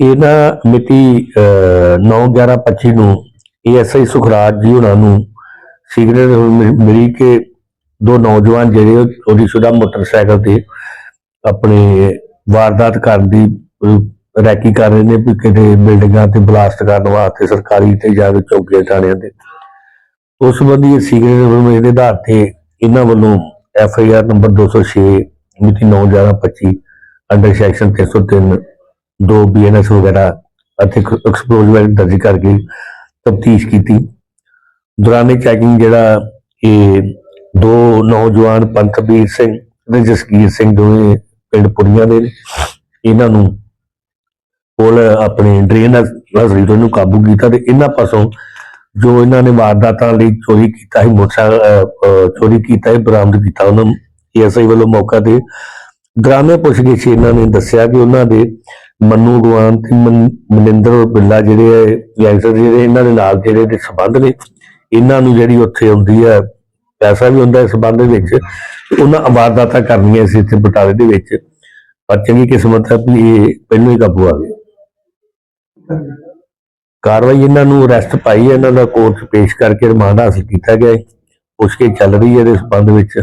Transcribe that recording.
ਇਹ ਮਿਤੀ 9/11/25 ਨੂੰ ਏਐਸਆਈ ਸੁਖਰਾਜ ਜੀ ਉਹਨਾਂ ਨੂੰ ਸਿਗਨਲ ਮਿਲੀ ਕਿ ਦੋ ਨੌਜਵਾਨ ਜਿਹੜੇ ਉਹਦੀ ਸ਼ੁਦਾ ਮੋਟਰਸਾਈਕਲ ਤੇ ਆਪਣੇ ਵਾਰਦਾਤ ਕਰਨ ਦੀ ਰੈਕੀ ਕਰ ਰਹੇ ਨੇ ਵੀ ਕਿਤੇ ਬਿਲਡਿੰਗਾਂ ਤੇ ਬਲਾਸਟ ਕਰਨ ਵਾਸਤੇ ਸਰਕਾਰੀ ਤੇ ਜਾਂ ਚੌਕੀਆਂ ਥਾਣਿਆਂ ਤੇ। ਉਸ ਸੰਬੰਧੀ ਇਹ ਸਿਗਨਲ ਦੇ ਆਧਾਰ ਤੇ ਇਹਨਾਂ ਵੱਲੋਂ ਐਫ ਆਈ ਆਰ ਨੰਬਰ 206 ਮਿਤੀ 9/11/25 ਅੰਡਰ ਸੈਕਸ਼ਨ 303 ਦੋ ਬੀਐਨਐਸ ਵਗੈਰਾ ਅਤੇ ਐਕਸਪਲੋਜ਼ਿਵ ਦਰਜ ਕਰਕੇ ਤਫਤੀਸ਼ ਕੀਤੀ। ਦੌਰਾਨੇ ਚੈਕਿੰਗ ਜਿਹੜਾ ਇਹ ਦੋ ਨੌਜਵਾਨ ਪੰਥਬੀਰ ਸਿੰਘ ਤੇ ਜਸਕੀਰ ਸਿੰਘ ਦੋਵੇਂ ਪਿੰਡ ਪੁਰੀਆਂ ਦੇ ਇਹਨਾਂ ਨੂੰ ਕੋਲ ਆਪਣੇ ਡਰੇਨ ਨਜ਼ਰੀ ਤੋਂ ਇਹਨੂੰ ਕਾਬੂ ਕੀਤਾ ਤੇ ਇਹਨਾਂ ਪਾਸੋਂ ਜੋ ਇਹਨਾਂ ਨੇ ਵਾਰਦਾਤਾਂ ਲਈ ਚੋਰੀ ਕੀਤਾ ਸੀ, ਮੋਟਰਸਾਈਕਲ ਚੋਰੀ ਕੀਤਾ ਹੈ ਬਰਾਮਦ ਕੀਤਾ ਉਹਨਾਂ ਨੂੰ, ਏਐਸਆਈ ਵੱਲੋਂ ਮੌਕਾ ਤੇ। ਗ੍ਰਾਮੇ ਪੁੱਛਗਿੱਛ ਇਹਨਾਂ ਨੇ ਦੱਸਿਆ ਕਿ ਉਹਨਾਂ ਦੇ ਮੰਨੂ ਗਵਾਨ ਤੇ ਮਨਿੰਦਰ ਬਿੱਲਾ ਜਿਹੜੇ ਗੈਂਗਸਟਰ ਜਿਹੜੇ ਇਹਨਾਂ ਦੇ ਨਾਲ ਜਿਹੜੇ ਦੇ ਸੰਬੰਧ ਨੇ, ਇਹਨਾਂ ਨੂੰ ਜਿਹੜੀ ਉੱਥੇ ਹੁੰਦੀ ਹੈ ਪੈਸਾ ਵੀ ਹੁੰਦਾ ਇਸ ਸੰਬੰਧ ਵਿੱਚ, ਉਹਨਾਂ ਵਾਰਦਾਤਾਂ ਕਰਨੀਆਂ ਸੀ ਇੱਥੇ ਬਟਾਲੇ ਦੇ ਵਿੱਚ, ਪਰ ਚੰਗੀ ਕਿਸਮਤ ਹੈ ਵੀ ਇਹ ਪਹਿਲਾਂ ਹੀ ਕਾਬੂ ਆ ਗਏ। ਕਾਰਵਾਈ ਇਹਨਾਂ ਨੂੰ ਅਰੈਸਟ ਪਾਈ ਹੈ ਇਹਨਾਂ ਦਾ ਕੋਰਟ 'ਚ ਪੇਸ਼ ਕਰਕੇ ਰਿਮਾਂਡ ਹਾਸਲ ਕੀਤਾ ਗਿਆ ਹੈ ਪੁੱਛ ਕੇ ਚੱਲ ਰਹੀ ਹੈ ਇਹਦੇ ਸੰਬੰਧ ਵਿੱਚ।